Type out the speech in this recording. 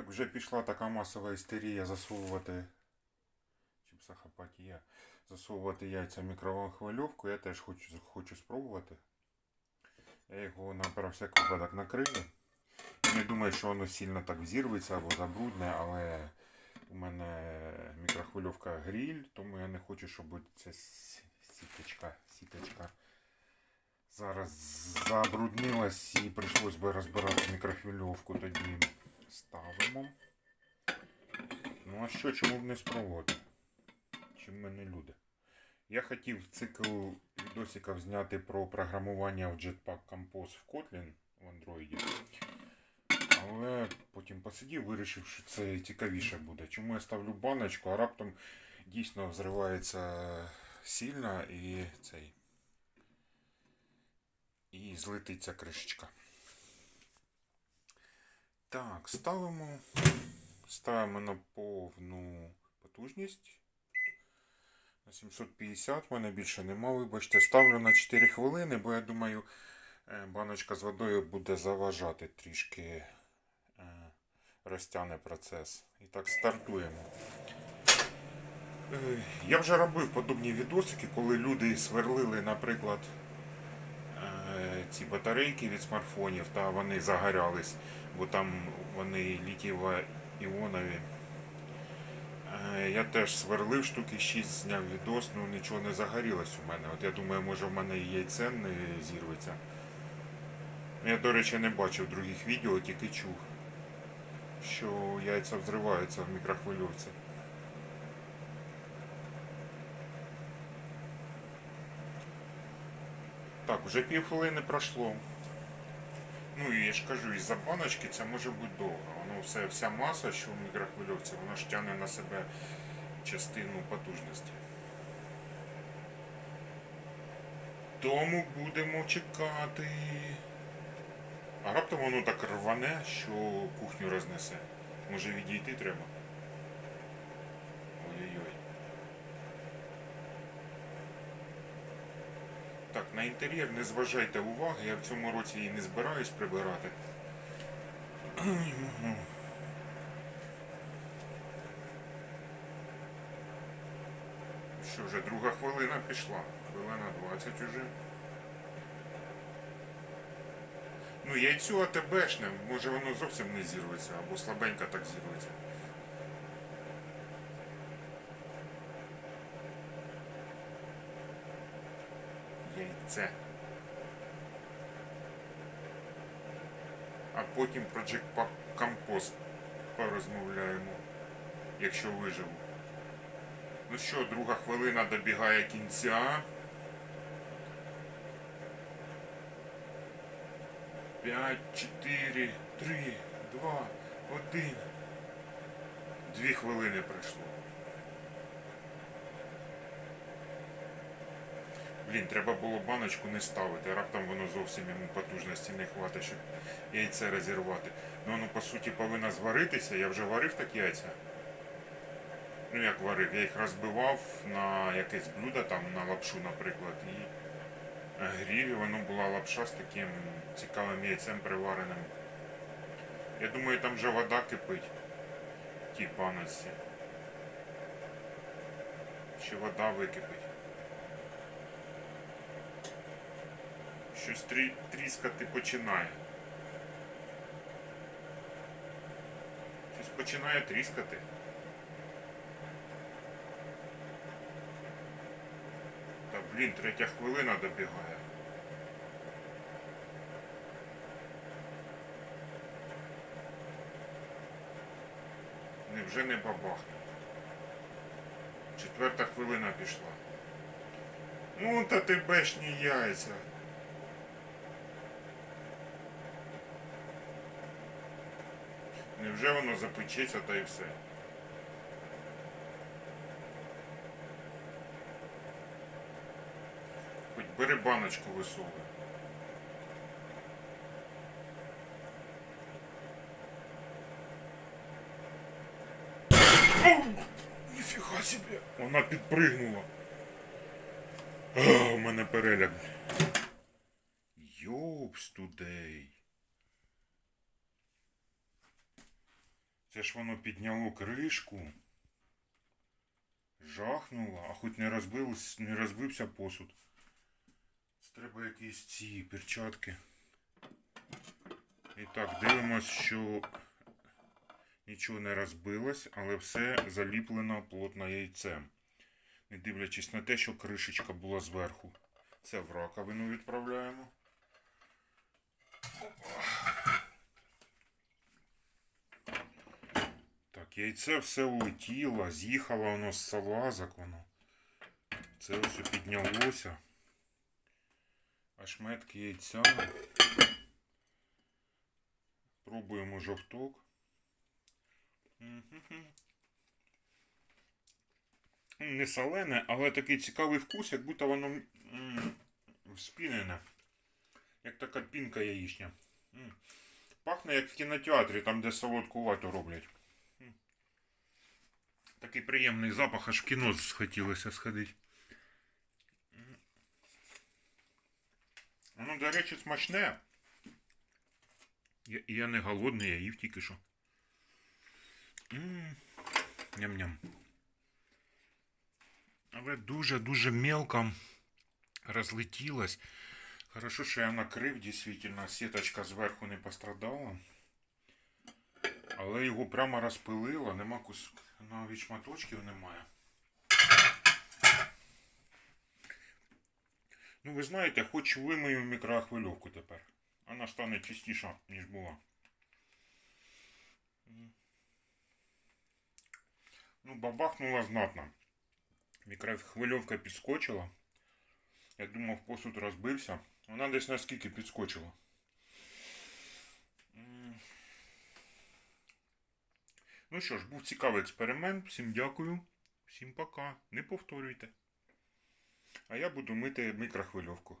як вже пішла така масова істерія засовувати, чи психопатія, засовувати яйця в мікроволновку, я теж хочу, хочу спробувати. Я його на всяк випадок накрию. Не думаю, що воно сильно так взірветься або забрудне, але у мене мікрохвильовка гріль, тому я не хочу, щоб ця сіточка, сіточка зараз забруднилась і прийшлось би розбирати мікрохвильовку. Тоді ставимо. Ну а що, чому б не спробувати? Чим ми не люди? Я хотів цикл відосиків зняти про програмування в Jetpack Compose в Kotlin в Android. Але потім посидів, вирішив, що це цікавіше буде. Чому я ставлю баночку, а раптом дійсно взривається сильно і цей. І злетиться кришечка. Так, ставимо. Ставимо на повну потужність. На 750 в мене більше нема, вибачте. Ставлю на 4 хвилини, бо я думаю, е, баночка з водою буде заважати трішки е, розтягне процес. І так стартуємо. Е, Я вже робив подобні відосики, коли люди сверлили, наприклад, ці батарейки від смартфонів, та вони загорялись, бо там вони літієво-іонові. Е, Я теж сверлив штуки 6, зняв відос, ну нічого не загорілось у мене. От я думаю, може в мене і яйце не зірветься. Я, до речі, не бачив других відео, тільки чув, що яйця взриваються в мікрохвильовці. Так, вже півхвилини пройшло. Ну і я ж кажу, із-за баночки це може бути довго. Воно все, вся маса, що в мікрохвильовці, вона ж тягне на себе частину потужності. Тому будемо чекати. А раптом воно так рване, що кухню рознесе. Може відійти треба. Ой-ой-ой. Так, на інтер'єр не зважайте уваги, я в цьому році і не збираюсь прибирати. Що вже друга хвилина пішла. Хвилина 20 уже. Ну, яйцю АТБшне, може воно зовсім не зірветься, або слабенько так зірветься. Яйце. А потім про Jackpot Компост порозмовляємо, якщо виживу. Ну що, друга хвилина добігає кінця. П'ять, чотири, три, два, один. Дві хвилини пройшло. Блін, треба було баночку не ставити, раптом воно зовсім йому потужності не хватить, щоб яйце розірвати. Ну воно по суті повинно зваритися, я вже варив так яйця. Ну як варив, я їх розбивав на якесь блюдо, там на лапшу, наприклад, і грів, воно була лапша з таким цікавим яйцем привареним. Я думаю, там вже вода кипить в тій паноці. Чи вода википить. Щось тріскати починає. Щось починає тріскати. Та блін, третя хвилина добігає. Невже не бабахне? Четверта хвилина пішла. Ну та ти бешні яйця. Невже воно запечеться та й все? Хоч бери баночку висовуй. Ніфіга собі! Вона підпригнула. А, у мене переляк. Йопс тудей. Це ж воно підняло кришку. Жахнуло, а хоч не не розбився посуд. Це Треба якісь ці перчатки. І так, дивимось, що нічого не розбилось, але все заліплено плотно яйцем. Не дивлячись на те, що кришечка була зверху. Це в раковину відправляємо. Так, яйце все улетіло, з'їхало воно з салазок воно. Це все піднялося. А шметки яйця. Пробуємо жовток. Не солене, але такий цікавий вкус, як будто воно м, спінене. Як така пінка яєчня. Пахне як в кінотеатрі, там де солодку вату роблять. Такий приємний запах, аж в кіно схотілося сходити. Воно, до речі, смачне. Я, я не голодний, я їв тільки що. Ням-ням. Але дуже-дуже мелко розлетілось. Хорошо, що я накрив, дійсно, сіточка зверху не пострадала. Але його прямо розпилило, нема кус... навіть шматочків немає. Ну, ви знаєте, хоч вимию мікрохвильовку тепер. Вона стане чистіша, ніж була. Ну, бабахнула знатно. Мікрохвильовка підскочила. Я думав, посуд розбився. Вона десь наскільки підскочила. Ну що ж, був цікавий експеримент. Всім дякую. Всім пока. Не повторюйте. А я буду мити мікрохвильовку.